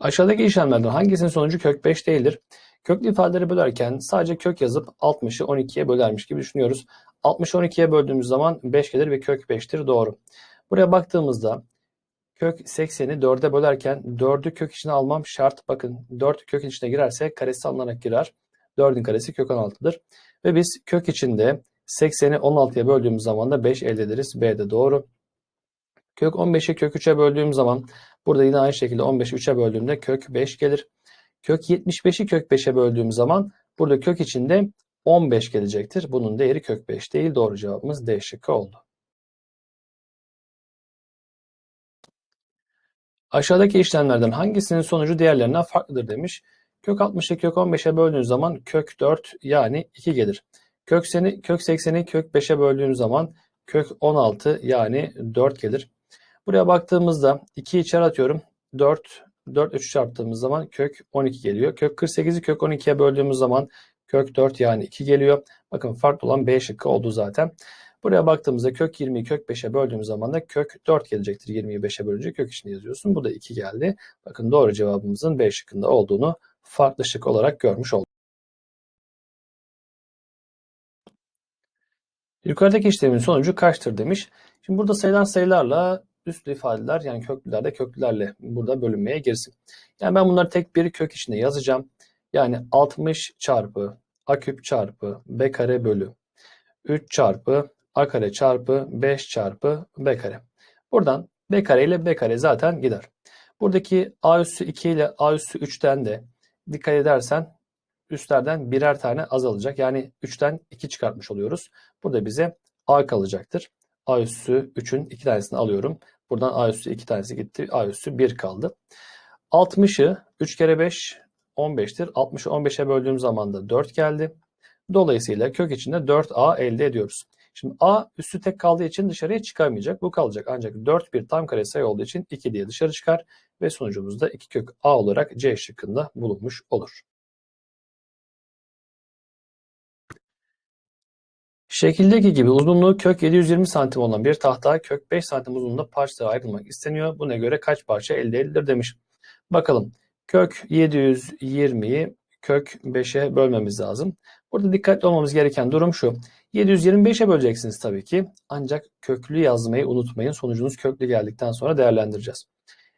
Aşağıdaki işlemlerden hangisinin sonucu kök 5 değildir? Köklü ifadeleri bölerken sadece kök yazıp 60'ı 12'ye bölermiş gibi düşünüyoruz. 60'ı 12'ye böldüğümüz zaman 5 gelir ve kök 5'tir doğru. Buraya baktığımızda kök 80'i 4'e bölerken 4'ü kök içine almam şart. Bakın 4 kök içine girerse karesi alınarak girer. 4'ün karesi kök 16'dır. Ve biz kök içinde 80'i 16'ya böldüğümüz zaman da 5 elde ederiz. B de doğru. Kök 15'i kök 3'e böldüğüm zaman burada yine aynı şekilde 15'i 3'e böldüğümde kök 5 gelir. Kök 75'i kök 5'e böldüğüm zaman burada kök içinde 15 gelecektir. Bunun değeri kök 5 değil. Doğru cevabımız D şıkkı oldu. Aşağıdaki işlemlerden hangisinin sonucu diğerlerinden farklıdır demiş. Kök 60'ı kök 15'e böldüğün zaman kök 4 yani 2 gelir. Kök 80'i kök 80'i kök 5'e böldüğün zaman kök 16 yani 4 gelir. Buraya baktığımızda 2'yi içeri atıyorum. 4, 4 3 çarptığımız zaman kök 12 geliyor. Kök 48'i kök 12'ye böldüğümüz zaman kök 4 yani 2 geliyor. Bakın farklı olan B şıkkı oldu zaten. Buraya baktığımızda kök 20'yi kök 5'e böldüğümüz zaman da kök 4 gelecektir. 20'yi 5'e bölünce kök içinde yazıyorsun. Bu da 2 geldi. Bakın doğru cevabımızın B şıkkında olduğunu farklı şık olarak görmüş olduk. Yukarıdaki işlemin sonucu kaçtır demiş. Şimdi burada sayılan sayılarla üslü ifadeler yani köklüler de köklülerle burada bölünmeye girsin. Yani ben bunları tek bir kök içinde yazacağım. Yani 60 çarpı a küp çarpı b kare bölü 3 çarpı a kare çarpı 5 çarpı b kare. Buradan b kare ile b kare zaten gider. Buradaki a üssü 2 ile a üssü 3'ten de dikkat edersen üstlerden birer tane azalacak. Yani 3'ten 2 çıkartmış oluyoruz. Burada bize a kalacaktır. A üssü 3'ün 2 tanesini alıyorum. Buradan a üssü 2 tanesi gitti. a üssü 1 kaldı. 60'ı 3 kere 5 15'tir. 60'ı 15'e böldüğüm zaman da 4 geldi. Dolayısıyla kök içinde 4a elde ediyoruz. Şimdi a üssü tek kaldığı için dışarıya çıkarmayacak. Bu kalacak. Ancak 4 bir tam kare sayı olduğu için 2 diye dışarı çıkar ve sonucumuzda 2 kök a olarak C şıkkında bulunmuş olur. Şekildeki gibi uzunluğu kök 720 santim olan bir tahta kök 5 santim uzunluğunda parçalara ayrılmak isteniyor. Buna göre kaç parça elde edilir demiş. Bakalım kök 720'yi kök 5'e bölmemiz lazım. Burada dikkatli olmamız gereken durum şu. 725'e böleceksiniz tabii ki. Ancak köklü yazmayı unutmayın. Sonucunuz köklü geldikten sonra değerlendireceğiz.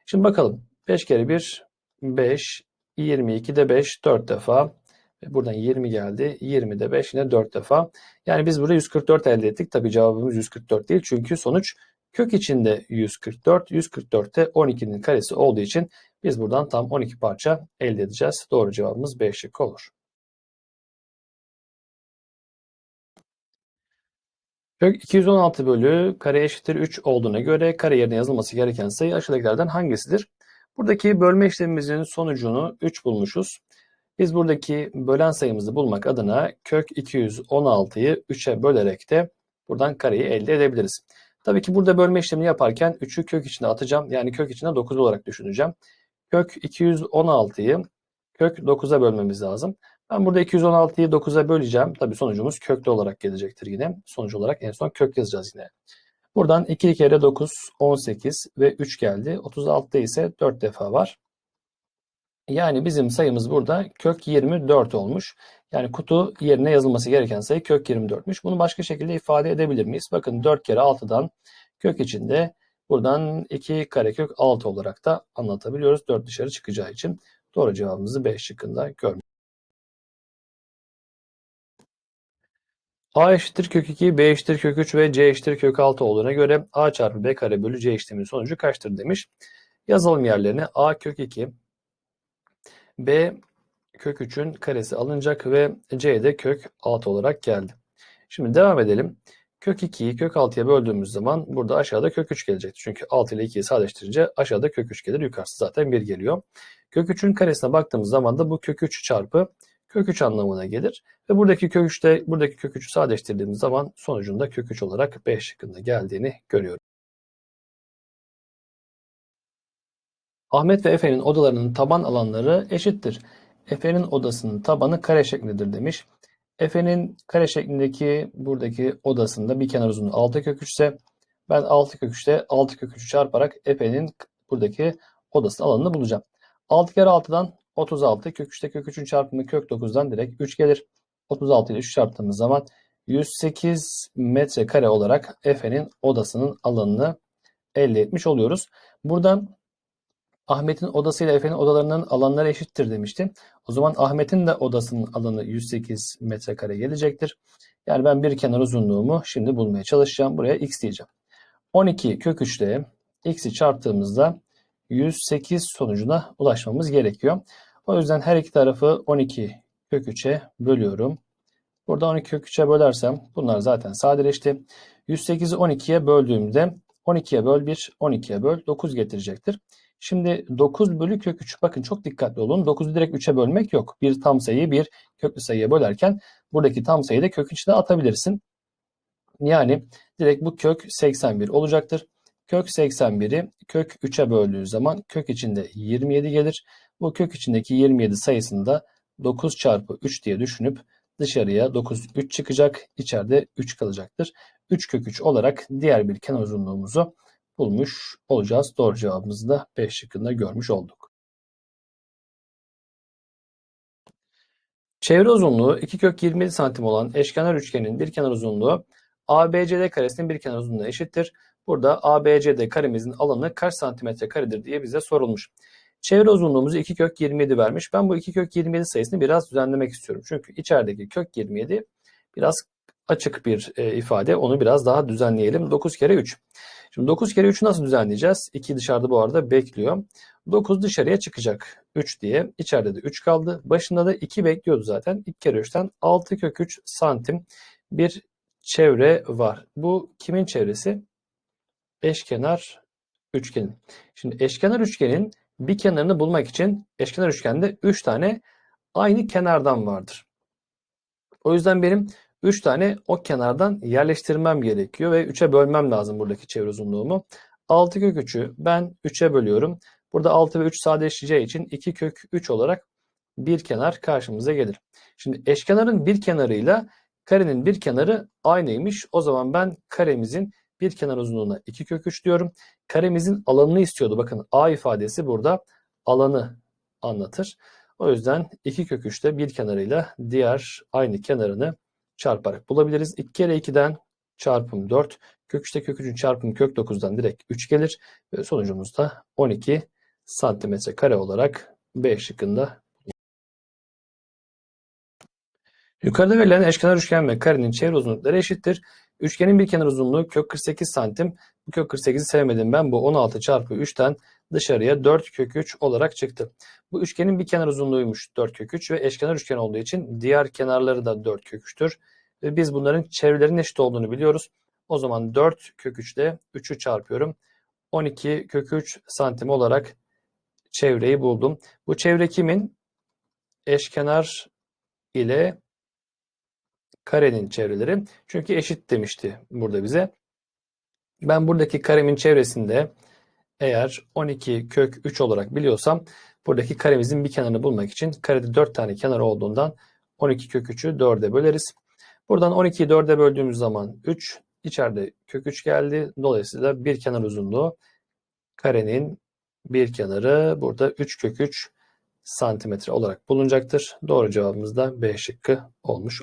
Şimdi bakalım. 5 kere 1 5 22 de 5 4 defa. Buradan 20 geldi. 20 de 5 yine 4 defa. Yani biz burada 144 elde ettik. Tabii cevabımız 144 değil. Çünkü sonuç kök içinde 144. 144 de 12'nin karesi olduğu için biz buradan tam 12 parça elde edeceğiz. Doğru cevabımız B şıkkı olur. Kök 216 bölü kare eşittir 3 olduğuna göre kare yerine yazılması gereken sayı aşağıdakilerden hangisidir? Buradaki bölme işlemimizin sonucunu 3 bulmuşuz. Biz buradaki bölen sayımızı bulmak adına kök 216'yı 3'e bölerek de buradan kareyi elde edebiliriz. Tabii ki burada bölme işlemini yaparken 3'ü kök içine atacağım. Yani kök içine 9 olarak düşüneceğim. Kök 216'yı kök 9'a bölmemiz lazım. Ben burada 216'yı 9'a böleceğim. Tabii sonucumuz köklü olarak gelecektir yine. Sonuç olarak en son kök yazacağız yine. Buradan 2 kere 9 18 ve 3 geldi. 36'da ise 4 defa var. Yani bizim sayımız burada kök 24 olmuş. Yani kutu yerine yazılması gereken sayı kök 24'müş. Bunu başka şekilde ifade edebilir miyiz? Bakın 4 kere 6'dan kök içinde buradan 2 karekök 6 olarak da anlatabiliyoruz. 4 dışarı çıkacağı için doğru cevabımızı B şıkkında görmüş. A eşittir kök 2, B eşittir kök 3 ve C eşittir kök 6 olduğuna göre A çarpı B kare bölü C işleminin sonucu kaçtır demiş. Yazalım yerlerine. A kök 2, B kök 3'ün karesi alınacak ve C de kök 6 olarak geldi. Şimdi devam edelim. Kök 2'yi kök 6'ya böldüğümüz zaman burada aşağıda kök 3 gelecektir. Çünkü 6 ile 2'yi sadeleştirince aşağıda kök 3 gelir. Yukarısı zaten 1 geliyor. Kök 3'ün karesine baktığımız zaman da bu kök 3 çarpı kök 3 anlamına gelir. Ve buradaki kök 3'te buradaki kök 3'ü sadeleştirdiğimiz zaman sonucunda kök 3 olarak B şıkkında geldiğini görüyoruz. Ahmet ve Efe'nin odalarının taban alanları eşittir. Efe'nin odasının tabanı kare şeklindedir demiş. Efe'nin kare şeklindeki buradaki odasında bir kenar uzunluğu 6 kök 3 ise ben 6 kök 3'te 6 kök 3'ü çarparak Efe'nin buradaki odasının alanını bulacağım. 6 kere 6'dan 36. Kök 3'te kök 3'ün çarpımı kök 9'dan direkt 3 gelir. 36 ile 3 çarptığımız zaman 108 metrekare olarak Efe'nin odasının alanını elde etmiş oluyoruz. Buradan Ahmet'in odasıyla Efe'nin odalarının alanları eşittir demiştim. O zaman Ahmet'in de odasının alanı 108 metrekare gelecektir. Yani ben bir kenar uzunluğumu şimdi bulmaya çalışacağım. Buraya x diyeceğim. 12 kök 3 ile x'i çarptığımızda 108 sonucuna ulaşmamız gerekiyor. O yüzden her iki tarafı 12 kök 3'e bölüyorum. Burada 12 kök 3'e bölersem bunlar zaten sadeleşti. 108'i 12'ye böldüğümde 12'ye böl 1, 12'ye böl 9 getirecektir. Şimdi 9 bölü kök 3. Bakın çok dikkatli olun. 9'u direkt 3'e bölmek yok. Bir tam sayıyı bir köklü sayıya bölerken buradaki tam sayıyı da kök 3'e atabilirsin. Yani direkt bu kök 81 olacaktır. Kök 81'i kök 3'e böldüğü zaman kök içinde 27 gelir. Bu kök içindeki 27 sayısını da 9 çarpı 3 diye düşünüp dışarıya 9 3 çıkacak. İçeride 3 kalacaktır. 3 kök 3 olarak diğer bir kenar uzunluğumuzu bulmuş olacağız. Doğru cevabımızı da 5 şıkkında görmüş olduk. Çevre uzunluğu 2 kök 27 santim olan eşkenar üçgenin bir kenar uzunluğu ABCD karesinin bir kenar uzunluğuna eşittir. Burada ABCD karemizin alanı kaç santimetre karedir diye bize sorulmuş. Çevre uzunluğumuzu 2 kök 27 vermiş. Ben bu 2 kök 27 sayısını biraz düzenlemek istiyorum. Çünkü içerideki kök 27 biraz açık bir e, ifade. Onu biraz daha düzenleyelim. 9 kere 3. Şimdi 9 kere 3'ü nasıl düzenleyeceğiz? 2 dışarıda bu arada bekliyor. 9 dışarıya çıkacak 3 diye. İçeride de 3 kaldı. Başında da 2 bekliyordu zaten. 2 kere 3'ten 6 kök 3 santim bir çevre var. Bu kimin çevresi? Eşkenar üçgenin. Şimdi eşkenar üçgenin bir kenarını bulmak için eşkenar üçgende 3 tane aynı kenardan vardır. O yüzden benim 3 tane o kenardan yerleştirmem gerekiyor ve 3'e bölmem lazım buradaki çevre uzunluğumu. 6 kök 3'ü ben 3'e bölüyorum. Burada 6 ve 3 sadeleşeceği için 2 kök 3 olarak bir kenar karşımıza gelir. Şimdi eşkenarın bir kenarıyla karenin bir kenarı aynıymış. O zaman ben karemizin bir kenar uzunluğuna 2 kök 3 diyorum. Karemizin alanını istiyordu. Bakın A ifadesi burada alanı anlatır. O yüzden 2 kök 3 de bir kenarıyla diğer aynı kenarını çarparak bulabiliriz. 2 kere 2'den çarpım 4. Kök 3'te kök 3'ün çarpımı kök 9'dan direkt 3 gelir. Ve sonucumuz da 12 santimetre kare olarak B şıkkında Yukarıda verilen eşkenar üçgen ve karenin çevre uzunlukları eşittir. Üçgenin bir kenar uzunluğu kök 48 santim. Bu kök 48'i sevmedim ben. Bu 16 çarpı 3'ten dışarıya 4 kök 3 olarak çıktı. Bu üçgenin bir kenar uzunluğuymuş 4 kök 3 ve eşkenar üçgen olduğu için diğer kenarları da 4 kök 3'tür. Ve biz bunların çevrelerinin eşit olduğunu biliyoruz. O zaman 4 kök 3 ile 3'ü çarpıyorum. 12 kök 3 santim olarak çevreyi buldum. Bu çevre kimin? Eşkenar ile karenin çevreleri. Çünkü eşit demişti burada bize. Ben buradaki karemin çevresinde eğer 12 kök 3 olarak biliyorsam buradaki karemizin bir kenarını bulmak için karede 4 tane kenar olduğundan 12 kök 3'ü 4'e böleriz. Buradan 12'yi 4'e böldüğümüz zaman 3. içeride kök 3 geldi. Dolayısıyla bir kenar uzunluğu karenin bir kenarı burada 3 kök 3 santimetre olarak bulunacaktır. Doğru cevabımız da B şıkkı olmuş.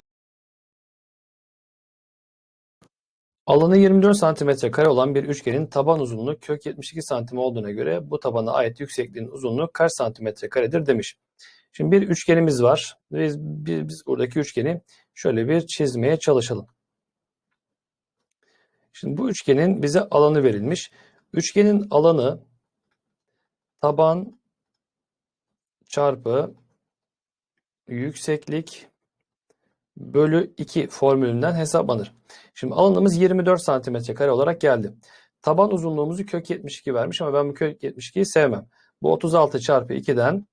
Alanı 24 cm kare olan bir üçgenin taban uzunluğu kök 72 cm olduğuna göre bu tabana ait yüksekliğin uzunluğu kaç santimetre karedir demiş. Şimdi bir üçgenimiz var. Biz, biz, biz buradaki üçgeni şöyle bir çizmeye çalışalım. Şimdi bu üçgenin bize alanı verilmiş. Üçgenin alanı taban çarpı yükseklik bölü 2 formülünden hesaplanır. Şimdi alanımız 24 santimetre kare olarak geldi. Taban uzunluğumuzu kök 72 vermiş ama ben bu kök 72'yi sevmem. Bu 36 çarpı 2'den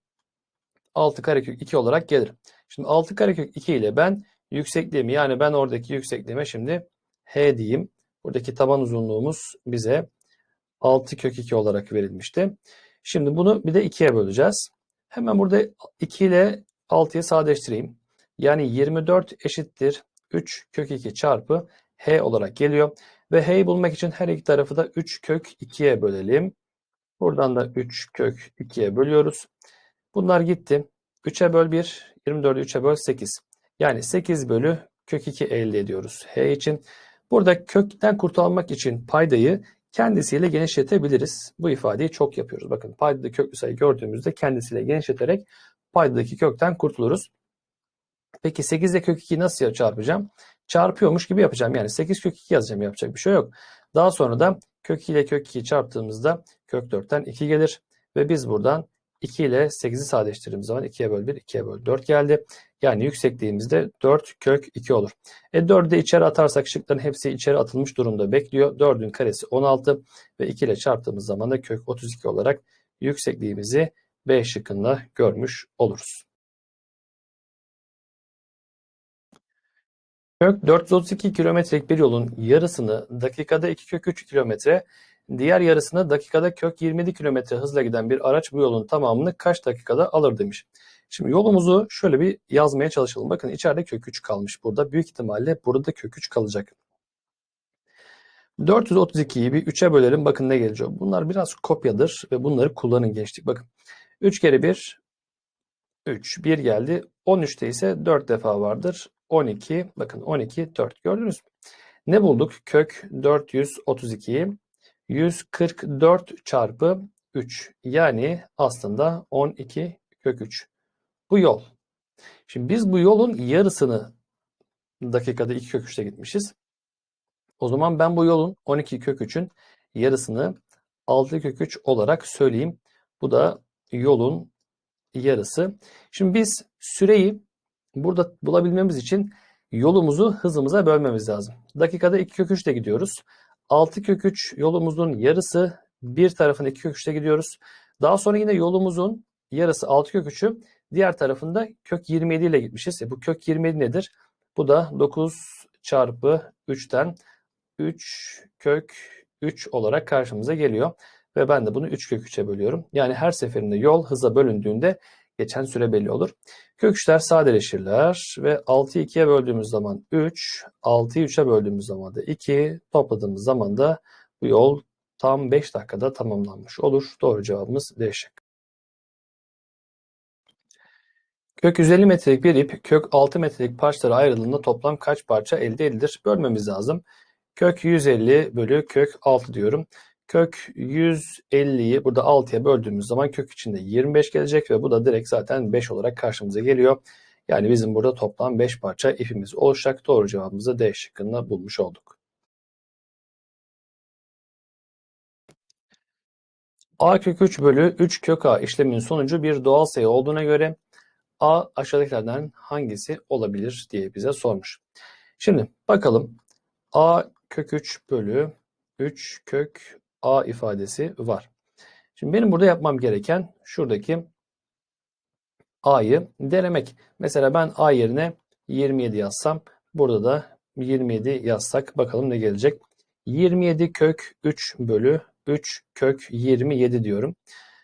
6 karekök 2 olarak gelir. Şimdi 6 karekök 2 ile ben yüksekliğimi yani ben oradaki yüksekliğime şimdi h diyeyim. Buradaki taban uzunluğumuz bize 6 kök 2 olarak verilmişti. Şimdi bunu bir de 2'ye böleceğiz. Hemen burada 2 ile 6'yı sadeleştireyim. Yani 24 eşittir 3 kök 2 çarpı h olarak geliyor. Ve h'yi bulmak için her iki tarafı da 3 kök 2'ye bölelim. Buradan da 3 kök 2'ye bölüyoruz. Bunlar gitti. 3'e böl 1, 24'ü 3'e böl 8. Yani 8 bölü kök 2 elde ediyoruz h için. Burada kökten kurtulmak için paydayı kendisiyle genişletebiliriz. Bu ifadeyi çok yapıyoruz. Bakın paydada köklü sayı gördüğümüzde kendisiyle genişleterek paydadaki kökten kurtuluruz. Peki 8 ile kök 2'yi nasıl çarpacağım? Çarpıyormuş gibi yapacağım. Yani 8 kök 2 yazacağım. Yapacak bir şey yok. Daha sonra da kök 2 ile kök 2'yi çarptığımızda kök 4'ten 2 gelir. Ve biz buradan 2 ile 8'i sadeleştirdiğimiz zaman 2'ye böl 1, 2'ye böl 4 geldi. Yani yüksekliğimizde 4 kök 2 olur. E 4'ü de içeri atarsak şıkların hepsi içeri atılmış durumda bekliyor. 4'ün karesi 16 ve 2 ile çarptığımız zaman da kök 32 olarak yüksekliğimizi B şıkkında görmüş oluruz. Kök 432 kilometrelik bir yolun yarısını dakikada 2 kök 3 kilometre, diğer yarısını dakikada kök 27 kilometre hızla giden bir araç bu yolun tamamını kaç dakikada alır demiş. Şimdi yolumuzu şöyle bir yazmaya çalışalım. Bakın içeride kök 3 kalmış burada. Büyük ihtimalle burada kök 3 kalacak. 432'yi bir 3'e bölelim. Bakın ne gelecek. Bunlar biraz kopyadır ve bunları kullanın gençlik. Bakın 3 kere 1 3. 1 geldi. 13'te ise 4 defa vardır. 12. Bakın 12 4. Gördünüz mü? Ne bulduk? Kök 432'yi 144 çarpı 3. Yani aslında 12 kök 3. Bu yol. Şimdi biz bu yolun yarısını dakikada 2 kök 3'te gitmişiz. O zaman ben bu yolun 12 kök 3'ün yarısını 6 kök 3 olarak söyleyeyim. Bu da yolun yarısı. Şimdi biz süreyi burada bulabilmemiz için yolumuzu hızımıza bölmemiz lazım. Dakikada 2 kök 3 ile gidiyoruz. 6 kök 3 yolumuzun yarısı bir tarafına 2 kök 3 ile gidiyoruz. Daha sonra yine yolumuzun yarısı 6 kök 3'ü diğer tarafında kök 27 ile gitmişiz. E bu kök 27 nedir? Bu da 9 çarpı 3'ten 3 kök 3 olarak karşımıza geliyor. Ve ben de bunu 3 kök 3'e bölüyorum. Yani her seferinde yol hıza bölündüğünde geçen süre belli olur. Kök 3'ler sadeleşirler ve 6'yı 2'ye böldüğümüz zaman 3, 6'yı 3'e böldüğümüz zaman da 2, topladığımız zaman da bu yol tam 5 dakikada tamamlanmış olur. Doğru cevabımız D şıkkı. Kök 150 metrelik bir ip kök 6 metrelik parçalara ayrıldığında toplam kaç parça elde edilir? Bölmemiz lazım. Kök 150 bölü kök 6 diyorum. Kök 150'yi burada 6'ya böldüğümüz zaman kök içinde 25 gelecek ve bu da direkt zaten 5 olarak karşımıza geliyor. Yani bizim burada toplam 5 parça ipimiz oluşacak. Doğru cevabımızı D şıkkında bulmuş olduk. A kök 3 bölü 3 kök A işleminin sonucu bir doğal sayı olduğuna göre A aşağıdakilerden hangisi olabilir diye bize sormuş. Şimdi bakalım A kök 3 bölü 3 kök A ifadesi var. Şimdi benim burada yapmam gereken şuradaki A'yı denemek. Mesela ben A yerine 27 yazsam burada da 27 yazsak bakalım ne gelecek. 27 kök 3 bölü 3 kök 27 diyorum.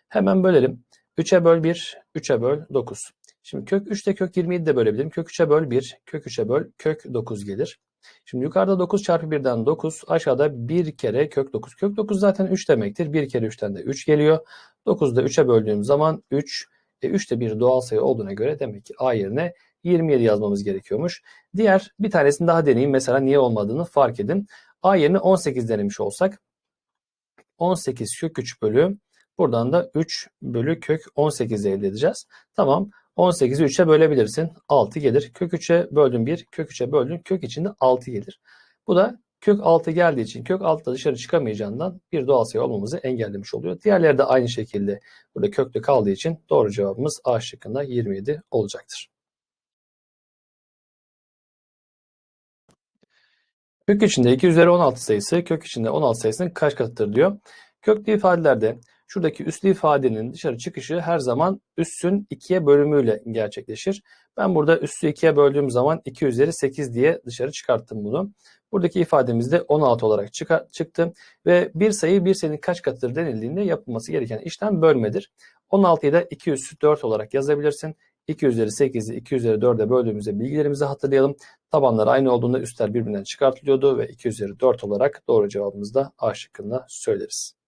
Hemen bölelim. 3'e böl 1, 3'e böl 9. Şimdi kök 3 ile kök 27 de bölebilirim. Kök 3'e böl 1, kök 3'e böl kök 9 gelir. Şimdi yukarıda 9 çarpı 1'den 9, aşağıda 1 kere kök 9. Kök 9 zaten 3 demektir. 1 kere 3'ten de 3 geliyor. 9'u da 3'e böldüğüm zaman 3. E 3 de bir doğal sayı olduğuna göre demek ki A yerine 27 yazmamız gerekiyormuş. Diğer bir tanesini daha deneyeyim. Mesela niye olmadığını fark edin. A yerine 18 denemiş olsak 18 kök 3 bölü buradan da 3 bölü kök 18 elde edeceğiz. Tamam 18'i 3'e bölebilirsin. 6 gelir. Kök 3'e böldün 1, kök 3'e böldün. Kök içinde 6 gelir. Bu da kök 6 geldiği için kök 6'da dışarı çıkamayacağından bir doğal sayı olmamızı engellemiş oluyor. Diğerleri de aynı şekilde burada köklü kaldığı için doğru cevabımız A şıkkında 27 olacaktır. Kök içinde 2 üzeri 16 sayısı kök içinde 16 sayısının kaç katıdır diyor. Köklü ifadelerde Şuradaki üslü ifadenin dışarı çıkışı her zaman üssün 2'ye bölümüyle gerçekleşir. Ben burada üssü 2'ye böldüğüm zaman 2 üzeri 8 diye dışarı çıkarttım bunu. Buradaki ifademiz de 16 olarak çıktı ve bir sayı bir sayının kaç katıdır denildiğinde yapılması gereken işlem bölmedir. 16'yı da 2 üssü 4 olarak yazabilirsin. 2 üzeri 8'i 2 üzeri 4'e böldüğümüzde bilgilerimizi hatırlayalım. Tabanlar aynı olduğunda üstler birbirinden çıkartılıyordu ve 2 üzeri 4 olarak doğru cevabımızda A şıkkında söyleriz.